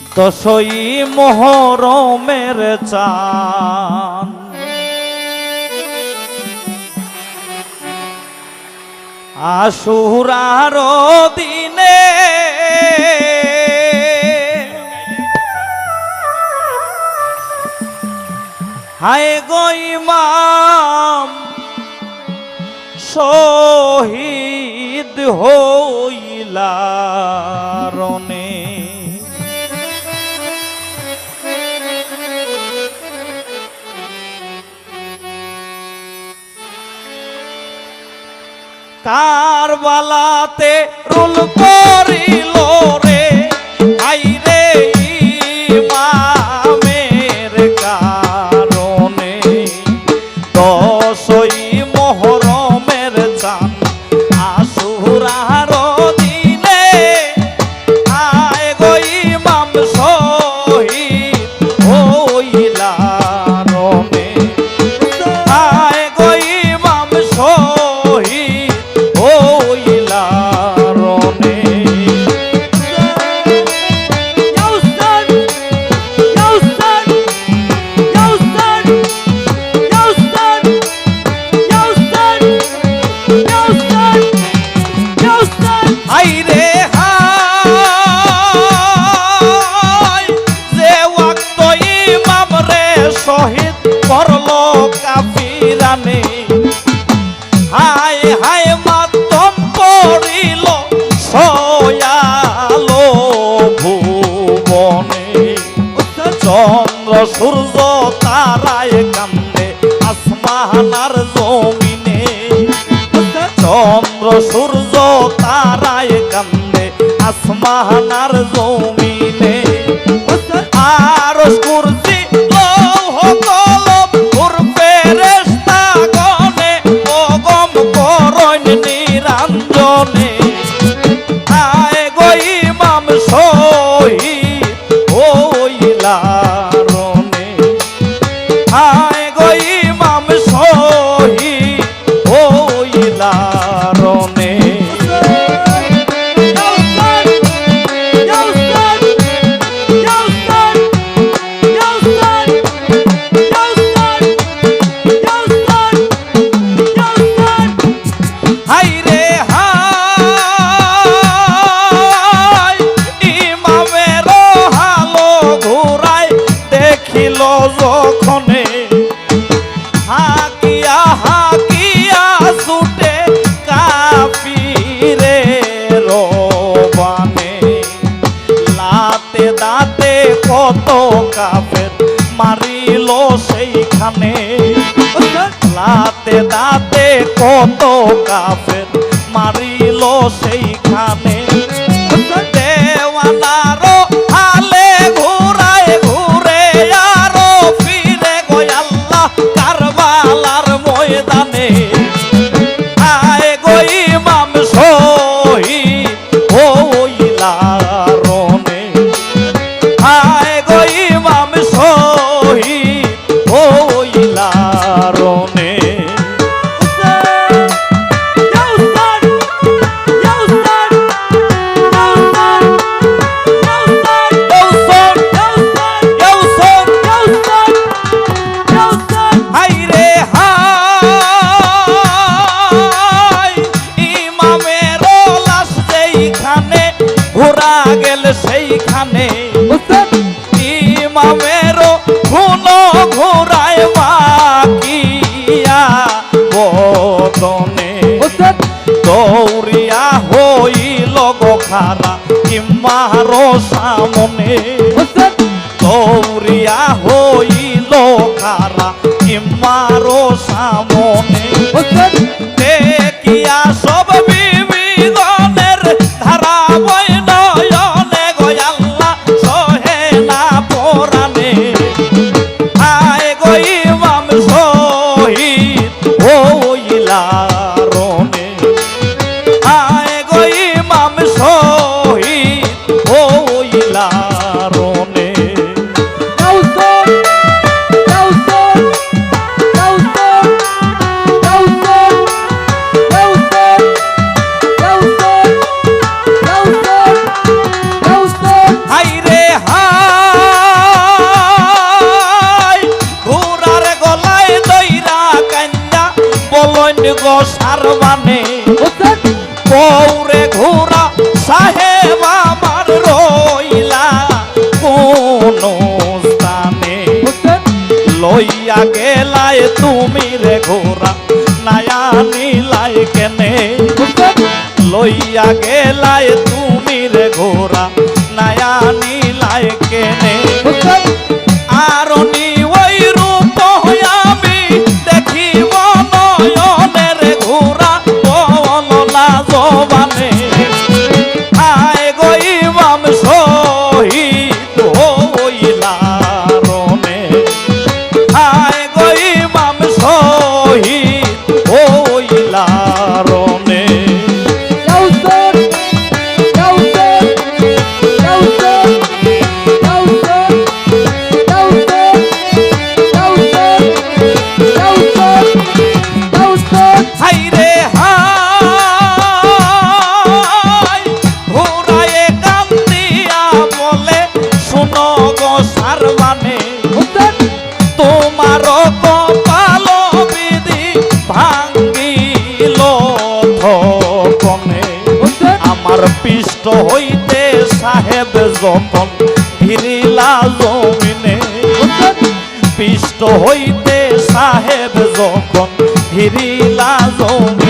দশই মোহরমের চান। আসুরার দিনে হায় গই মাম শহীদ হইলা ডালাতে রোল করিল। পাহানার জমিনে। চন্দ্র সূর্য তারায় কান্দে আসমাহানার জমিনে। আর সূর্য কত কাফের মারিল সেই চলো ঘোরায় বাকিয়া বদনে। দৌড়িয়া হইল গো খারা কিম্মারো সামনে। পৌরে ঘোরা সাহেব আমার রইলা। কোন স্থানে লইয়া গেলায় তুমি রে ঘোরা নায়া নিলাই কেনে? লইয়া গেলায় তুমি রে ঘোরা নায়া নিলাই কেনে? আমার পৃষ্ঠ হইতে সাহেব যখন ফিরিলা জমিনে। পৃষ্ঠ হইতে সাহেব যখন ফিরিলা জমিনে।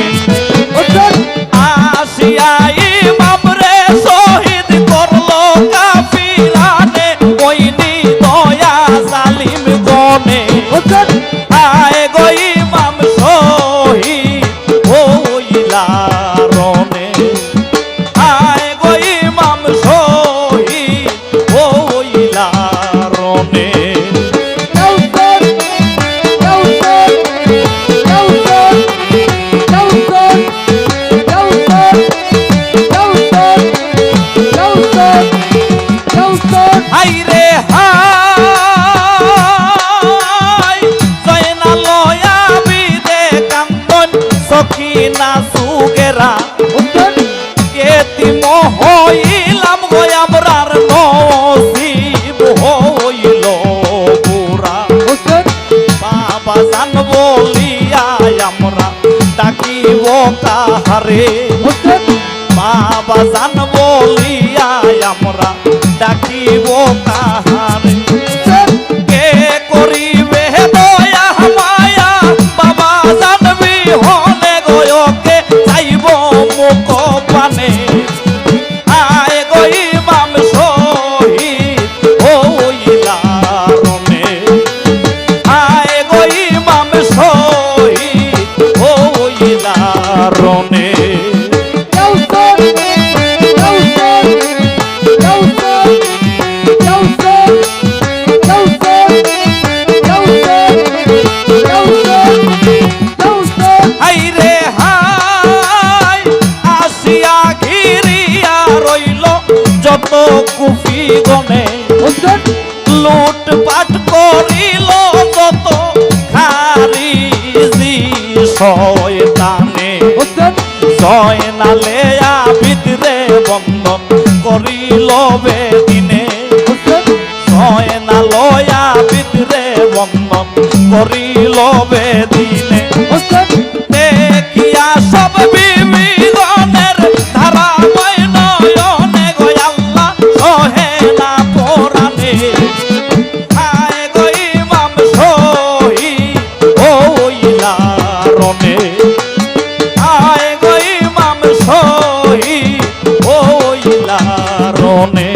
সখিনা সুগেরা কেতিম হইলাম গয়ামরার নসিব হইল বাবা জান বলিয়া আমরা ডাকিব কাহারে? ডাকিব কাহারে কে করিবে দয়া মায়া বাবা জানবি হলে কুফি গনে লুট পাট করিল যত খারিজি শয়তানে। জয়নালে ভিতরে বন্ধন করিল বেদিনে। জয়নালয়া ভিতরে বন্ধন করিল বেদিনে। মনে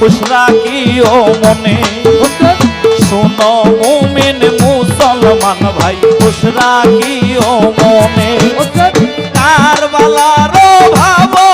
হুশ রাখিও মনে। শোনো মুমিন মুসলমান ভাই হুশ রাখিও মনে। কারবালার ভাবো